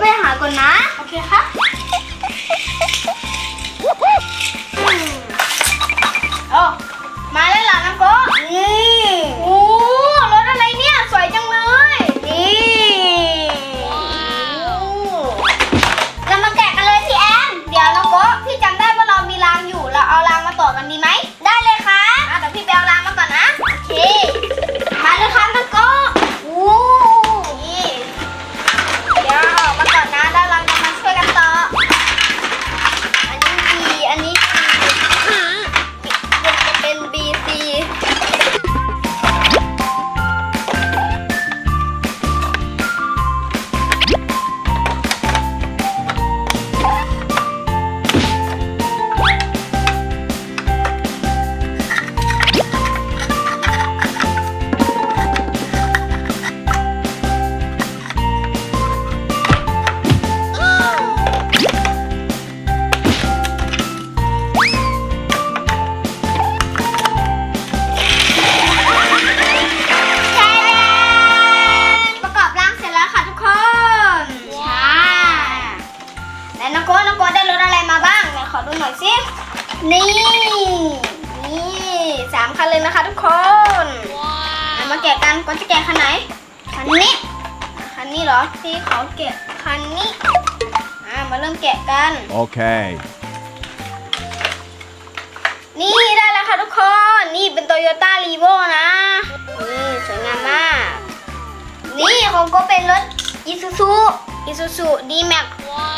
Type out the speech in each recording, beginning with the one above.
ไปหาก่อนนะ โอเคค่ะอ๋อ เอามาแกะกันก็จะแกะคันไหน คันนี้ คันนี้เหรอที่เขาแกะคันนี้ อ่ามาเริ่มแกะกัน Okay. นี่ได้แล้วค่ะทุกคน นี่เป็นโตโยต้ารีโวนะ นี่สวยงามมาก นี่ของก็เป็นรถอีซูซูอีซูซูดีแม็ก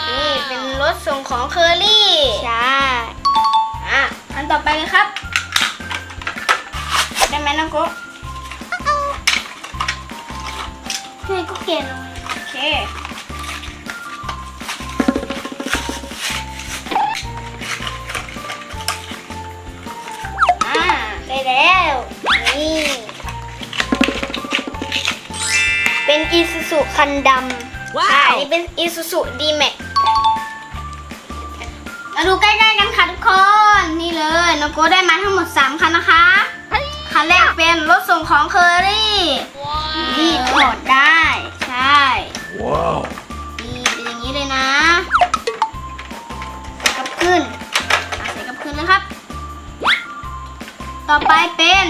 นี่เป็นรถส่งของเคอรี่ ใช่อะอันต่อไปเลยครับ ได้ไหมน้องโกุ๊ก ให้ก็เกลงโอเค อ่าได้แล้ว นี่ เป็นอีซูซูคันดำว้าวใช่นี่เป็นอีซูซูดีแม็กมาดูใกล้ๆกันค่ะทุกคน นี่เลยน้องโก้ได้มาทั้งหมด 3 คันนะคะ คันแรกเป็นรถส่งของเคอรี่ ต่อไปเป็น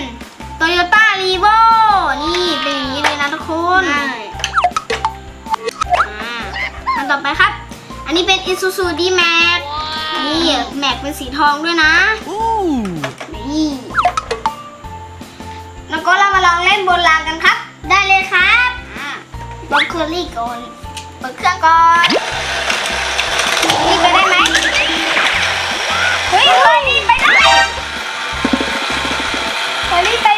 โตโยต้ารีโวนี่เป็นอย่างนี้เลยนะทุกคนอันต่อไปครับ อันนี้เป็น Isuzu D-Max นี่แม็กเป็นสีทองด้วยนะนี่แล้วก็เรามาลองเล่นบนรางกันครับ ได้เลยครับลองเคอรี่ก่อนเปิดเครื่องก่อนนี่ไปได้ไหมเฮ้ยเม่ Igualita.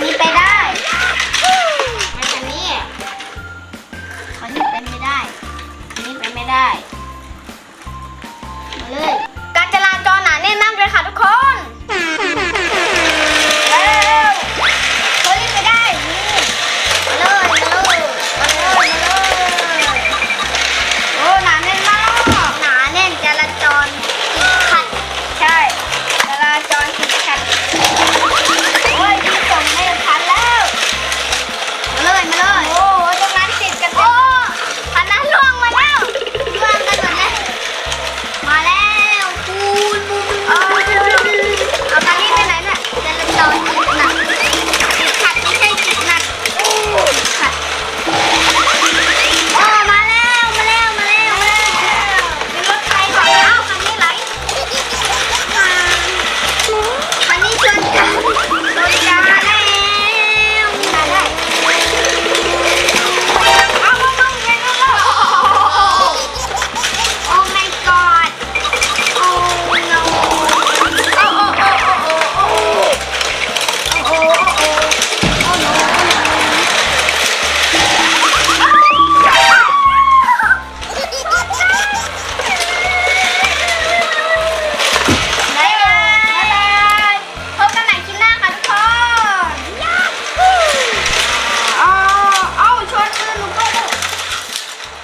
mi perro.